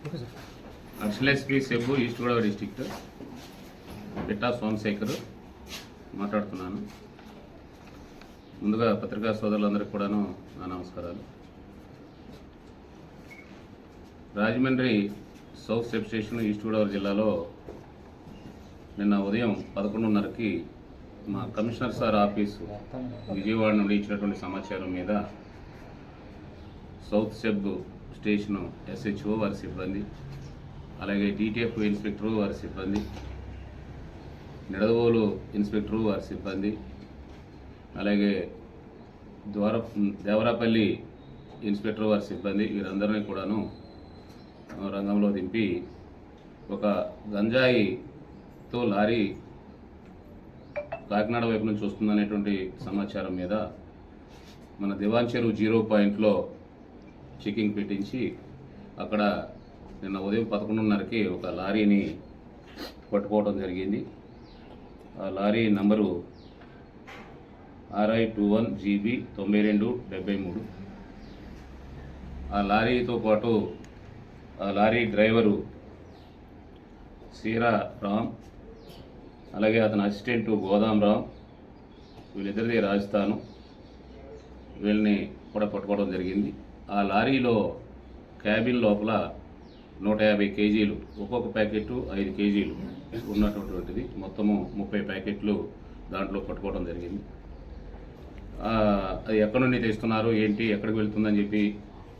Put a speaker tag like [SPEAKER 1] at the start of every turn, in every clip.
[SPEAKER 1] Additional SP SEB east Godavari district Pitta Somasekhar మాట్లాడుతున్నాను ముందుగా పత్రికా సోదరులందరికీ కూడాను నా నమస్కారాలు Rajahmundry south sub station east Godavari జిల్లాలో నిన్న ఉదయం పదకొండున్నరకి మా కమిషనర్ సార్ ఆఫీసు విజయవాడ నుండి ఇచ్చినటువంటి సమాచారం మీద సౌత్ సెబ్ స్టేషన్ ఎస్హెచ్ఓ వారి సిబ్బంది అలాగే డిటిఎఫ్ ఇన్స్పెక్టరు వారి సిబ్బంది నిడదవోలు ఇన్స్పెక్టరు వారి సిబ్బంది అలాగే ద్వార దేవరాపల్లి ఇన్స్పెక్టర్ వారి సిబ్బంది వీరందరినీ కూడాను రంగంలో దింపి ఒక గంజాయితో లారీ కాకినాడ వైపు నుంచి వస్తుందనేటువంటి సమాచారం మీద మన దివాన్ చెరువు జీరో పాయింట్లో చెకింగ్ పెట్టించి అక్కడ నిన్న ఉదయం పదకొండున్నరకి ఒక లారీని పట్టుకోవడం జరిగింది. ఆ lorry number RI two one GB తొంభై రెండు డెబ్బై మూడు. ఆ లారీతో పాటు ఆ లారీ డ్రైవరు సీరా రామ్ అలాగే అతని అసిస్టెంట్ గోదాం రామ్ వీళ్ళిద్దరిది రాజస్థాను. వీళ్ళని కూడా పట్టుకోవడం జరిగింది. ఆ లారీలో క్యాబిన్ లోపల నూట యాభై కేజీలు ఒక్కొక్క ప్యాకెట్ ఐదు కేజీలు ఉన్నటువంటిది. మొత్తము ముప్పై ప్యాకెట్లు దాంట్లో పట్టుకోవడం జరిగింది. అది ఎక్కడి నుండి తెస్తున్నారు ఏంటి ఎక్కడికి వెళ్తుందని చెప్పి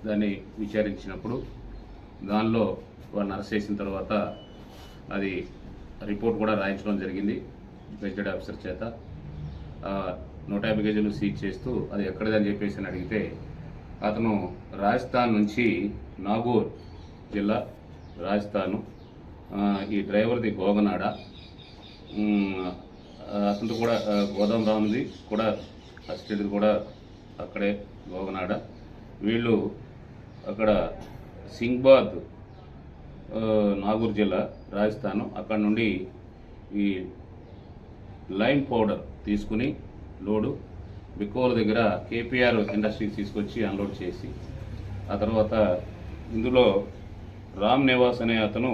[SPEAKER 1] దాన్ని విచారించినప్పుడు దానిలో వాళ్ళని అరెస్ట్ చేసిన తర్వాత అది రిపోర్ట్ కూడా రాయించడం జరిగింది గెజిటెడ్ ఆఫీసర్ చేత. నూట యాభై కేజీలు సీజ్ చేస్తూ అది ఎక్కడిదని చెప్పేసి అని అడిగితే అతను రాజస్థాన్ నుంచి నాగూర్ జిల్లా రాజస్థాను. ఈ డ్రైవర్ది గోగనాడ. అతను కూడా ఆ, గోదాం కూడా అసిస్టెంట్ది కూడా అక్కడే గోగనాడ. వీళ్ళు అక్కడ సింగ్బాద్ నాగూర్ జిల్లా రాజస్థాన్. అక్కడ నుండి ఈ లైమ్ పౌడర్ తీసుకుని లోడు బికోల దగ్గర కేపీఆర్ ఇండస్ట్రీస్ తీసుకొచ్చి అన్లోడ్ చేసి ఆ తర్వాత ఇందులో రామ్ నివాస్ అనే అతను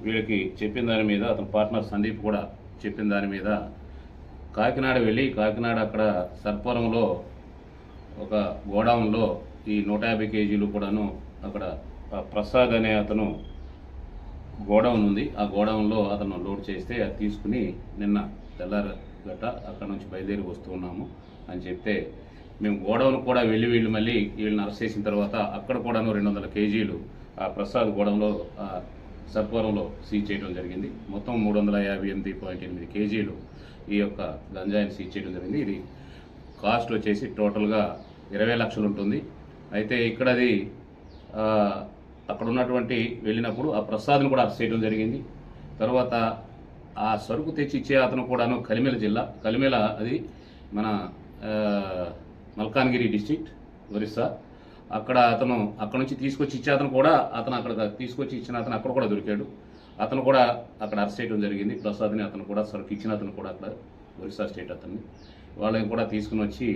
[SPEAKER 1] వీళ్ళకి చెప్పిన దాని మీద అతని పార్ట్నర్ సందీప్ కూడా చెప్పిన దాని మీద కాకినాడ వెళ్ళి కాకినాడ అక్కడ సర్పవరంలో ఒక గోడౌన్లో ఈ నూట యాభై కేజీలు కూడాను అక్కడ ప్రసాద్ అనే అతను గోడౌన్ ఉంది. ఆ గోడౌన్లో అతను లోడ్ చేస్తే అది తీసుకుని నిన్న తెల్లార గట్ట అక్కడ నుంచి బయలుదేరి వస్తూ ఉన్నాము. అని చెప్తే మేము గోడౌన్ కూడా వెళ్ళి వీళ్ళు మళ్ళీ వీళ్ళని అరెస్ట్ చేసిన తర్వాత అక్కడ కూడాను రెండు వందల కేజీలు ఆ ప్రసాద్ గోడంలో సత్వరంలో సీజ్ చేయడం జరిగింది. మొత్తం మూడు వందల యాభై ఎనిమిది పాయింట్ ఎనిమిది కేజీలు ఈ యొక్క గంజాయిని సీజ్ చేయడం జరిగింది. ఇది కాస్ట్ వచ్చేసి టోటల్గా ఇరవై లక్షలు ఉంటుంది. అయితే ఇక్కడ అది అక్కడ ఉన్నటువంటి వెళ్ళినప్పుడు ఆ ప్రసాద్ను కూడా అరెస్ట్ చేయడం జరిగింది. తర్వాత ఆ సరుకు తెచ్చి ఇచ్చే అతను కూడాను కలిమేల జిల్లా కలిమేల అది మన మల్కాన్గిరి డిస్ట్రిక్ట్ ఒరిస్సా. అక్కడ అతను అక్కడ నుంచి తీసుకొచ్చి ఇచ్చే అతను కూడా అతను అక్కడ తీసుకొచ్చి ఇచ్చిన అతను అక్కడ కూడా దొరికాడు. అతను కూడా అక్కడ అరెస్ట్ చేయడం జరిగింది. ప్రసాద్ని అతను కూడా సరుకు ఇచ్చిన అతను కూడా అక్కడ ఒరిస్సా స్టేట్ అతన్ని. వాళ్ళని కూడా తీసుకుని వచ్చి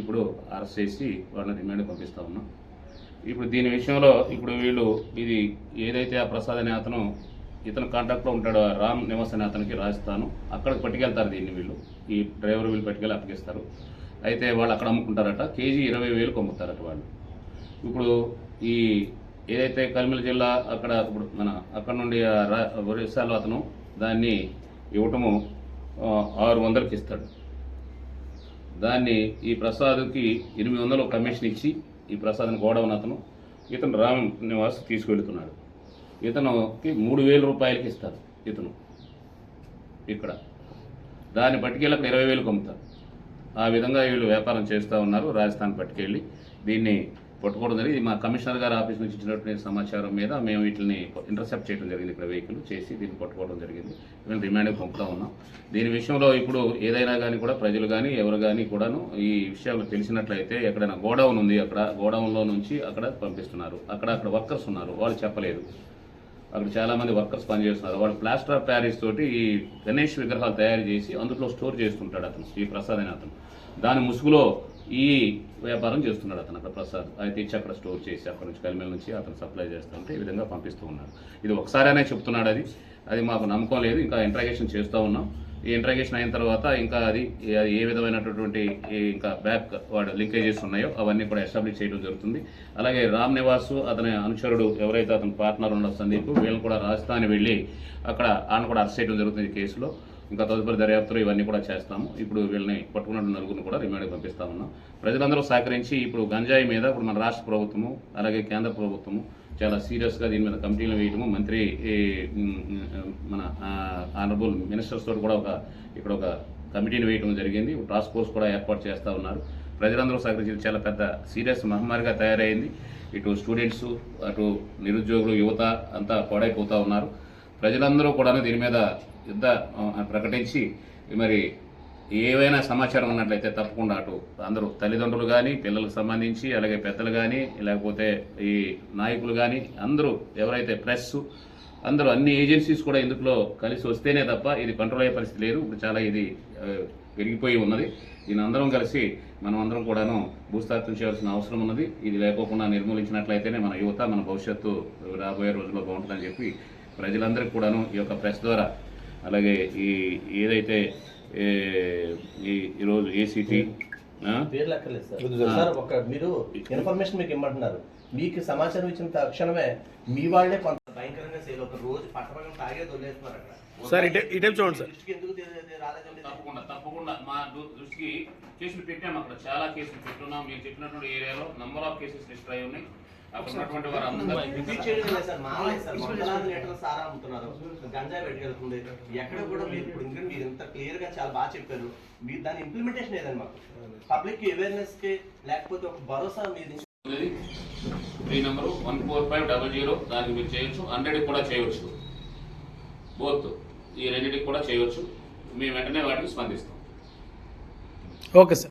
[SPEAKER 1] ఇప్పుడు అరెస్ట్ చేసి వాళ్ళని రిమాండ్ పంపిస్తా ఉన్నాం. ఇప్పుడు దీని విషయంలో ఇప్పుడు వీళ్ళు ఇది ఏదైతే ఆ ప్రసాద్ అనే అతను ఇతను కాంటాక్ట్లో ఉంటాడో రామ్ నివాస్ అనే అతనికి రాజస్థాను. అక్కడికి పట్టుకెళ్తారు దీన్ని వీళ్ళు. ఈ డ్రైవర్ వీళ్ళు పట్టుకెళ్ళి అప్పగిస్తారు. అయితే వాళ్ళు అక్కడ అమ్ముకుంటారట. కేజీ ఇరవై వేలకు అమ్ముతారట వాళ్ళు. ఇప్పుడు ఈ ఏదైతే కర్మిల జిల్లా అక్కడ ఇప్పుడు మన అక్కడ నుండి ఒరిస్సాలో అతను దాన్ని ఇవ్వటము ఆరు వందలకి ఇస్తాడు. దాన్ని ఈ ప్రసాద్కి ఎనిమిది వందలు కమిషన్ ఇచ్చి ఈ ప్రసాద్ని గోడవన్ అతను ఇతను రామ్ నివాస్ తీసుకెళ్తున్నాడు. ఇతనుకి మూడు వేల రూపాయలకి ఇస్తారు ఇతను ఇక్కడ. దాన్ని పట్టుకెళ్ళి అక్కడ ఇరవై వేలకు అమ్ముతారు ఆ విధంగా వీళ్ళు వ్యాపారం చేస్తూ ఉన్నారు రాజస్థాన్ పట్టుకెళ్ళి. దీన్ని పట్టుకోవడం జరిగింది. మా కమిషనర్ గారి ఆఫీస్ నుంచి ఇచ్చినటువంటి సమాచారం మీద మేము వీటిని ఇంటర్సెప్ట్ చేయడం జరిగింది ఇక్కడ వెహికల్ చేసి దీన్ని పట్టుకోవడం జరిగింది. మేము రిమాండ్కి పంపుతా ఉన్నాం. దీని విషయంలో ఇప్పుడు ఏదైనా కానీ కూడా ప్రజలు కానీ ఎవరు కానీ కూడాను ఈ విషయాలు తెలిసినట్లయితే ఎక్కడైనా గోడౌన్ ఉంది అక్కడ. గోడౌన్లో నుంచి అక్కడ పంపిస్తున్నారు. అక్కడ అక్కడ వర్కర్స్ ఉన్నారు. వాళ్ళు చెప్పలేదు. అక్కడ చాలా మంది వర్కర్స్ పనిచేస్తున్నారు. వాడు ప్లాస్టర్ ఆఫ్ ప్యారిస్ తోటి ఈ గణేష్ విగ్రహాలు తయారు చేసి అందులో స్టోర్ చేస్తుంటాడు అతను శ్రీ ప్రసాద్ అని అతను. దాని ముసుగులో ఈ వ్యాపారం చేస్తున్నాడు అతను అక్కడ ప్రసాద్. అది తెచ్చి అక్కడ స్టోర్ చేసి అక్కడ నుంచి కలిమేల నుంచి అతను సప్లై చేస్తుంటే ఈ విధంగా పంపిస్తూ ఉన్నాడు. ఇది ఒకసారైనా చెప్తున్నాడు అది. అది మాకు నమ్మకం లేదు. ఇంకా ఇంట్రాగేషన్ చేస్తూ ఉన్నాం. ఈ ఇంట్రాగేషన్ అయిన తర్వాత ఇంకా అది ఏ- ఏ విధమైనటువంటి ఇంకా బ్యాక్ వాడు లింకేజెస్ ఉన్నాయో అవన్నీ కూడా ఎస్టాబ్లిష్ చేయడం జరుగుతుంది. అలాగే రామ్ నివాస్ అతని అనుచరుడు ఎవరైతే అతని పార్ట్నర్ ఉన్న సందీప్ వీళ్ళని కూడా రాజస్థాన్ వెళ్ళి అక్కడ ఆయన కూడా అరెస్ట్ చేయడం జరుగుతుంది కేసులో. ఇంకా తదుపరి దర్యాప్తులు ఇవన్నీ కూడా చేస్తాము. ఇప్పుడు వీళ్ళని పట్టుకున్న నలుగురిని కూడా రిమాండ్కి పంపిస్తా ఉన్నాం. ప్రజలందరూ సహకరించి ఇప్పుడు గంజాయి మీద ఇప్పుడు మన రాష్ట్ర ప్రభుత్వము అలాగే కేంద్ర ప్రభుత్వము చాలా సీరియస్గా దీని మీద కమిటీలు వేయటము. మంత్రి మన ఆనరబుల్ మినిస్టర్స్ తోటి కూడా ఒక ఇక్కడ ఒక కమిటీని వేయటం జరిగింది. టాస్క్ ఫోర్స్ కూడా ఏర్పాటు చేస్తూ ఉన్నారు. ప్రజలందరూ సహకరించి చాలా పెద్ద సీరియస్ మహమ్మారిగా తయారైంది. ఇటు స్టూడెంట్స్ అటు నిరుద్యోగులు యువత అంతా పాడైపోతూ ఉన్నారు. ప్రజలందరూ కూడా దీని మీద యుద్ధ ప్రకటించి మరి ఏవైనా సమాచారం ఉన్నట్లయితే తప్పకుండా అటు అందరూ తల్లిదండ్రులు కానీ పిల్లలకు సంబంధించి అలాగే పెద్దలు కానీ లేకపోతే ఈ నాయకులు కానీ అందరూ ఎవరైతే ప్రెస్ అందరూ అన్ని ఏజెన్సీస్ కూడా ఇందులో కలిసి వస్తేనే తప్ప ఇది కంట్రోల్ అయ్యే పరిస్థితి లేదు. ఇప్పుడు చాలా ఇది పెరిగిపోయి ఉన్నది. దీని అందరం కలిసి మనం అందరం కూడాను భూస్థాపితం చేయాల్సిన అవసరం ఉన్నది. ఇది లేకోకుండా నిర్మూలించినట్లయితేనే మన యువత మన భవిష్యత్తు రాబోయే రోజుల్లో బాగుంటుందని చెప్పి ప్రజలందరికీ కూడాను ఈ యొక్క ప్రెస్ ద్వారా అలాగే ఈ ఏదైతే ఈ ఈరోజు ఏసీటీ
[SPEAKER 2] పేర్లు అక్కర్లేదు సార్.
[SPEAKER 3] సార్.
[SPEAKER 2] సార్ ఒక మీరు ఇన్ఫర్మేషన్ మీకు ఇమ్మంటున్నారు. మీకు సమాచారం ఇచ్చిన తక్షణమే మీ వాళ్ళే కొంత భయంకరంగా సేల్ అవుతారు. రోజు పట్టపక్కన తాగే దొల్లేస్తున్నారు అక్కడ.
[SPEAKER 3] సార్ ఇటే ఇటే చూడండి సార్.
[SPEAKER 2] ఎందుకు?
[SPEAKER 1] తప్పకుండా తప్పకుండా. మా దృష్టికి కేసులు పెట్టాము అక్కడ. చాలా కేసులు పెట్టున్నాం మీరు చెప్పినటువంటి ఏరియాలో నంబర్ ఆఫ్ కేసెస్ లిస్ట్ అయి ఉన్నాయి. అక్కడ ఉన్నటువంటి వారు అందరూ
[SPEAKER 2] సార్? అమ్ముతున్నారు? గంజాయి పెట్టుకెళ్తుంది ఎక్కడ కూడా మీరు ఇప్పుడు ఎందుకంటే మీరు ఇంత క్లియర్గా చాలా బాగా చెప్పారు. మీరు దాని ఇంప్లిమెంటేషన్ ఏదండి మాకు? పబ్లిక్ అవేర్నెస్కి లేకపోతే ఒక భరోసా మీద?
[SPEAKER 1] Three number one four five double zero దానికి మీరు చేయొచ్చు. హండ్రెడ్కి కూడా చేయవచ్చు బోత్ ఈ రెండింటికి కూడా చేయవచ్చు మేము వెంటనే వాటికి స్పందిస్తాం.
[SPEAKER 3] Okay sir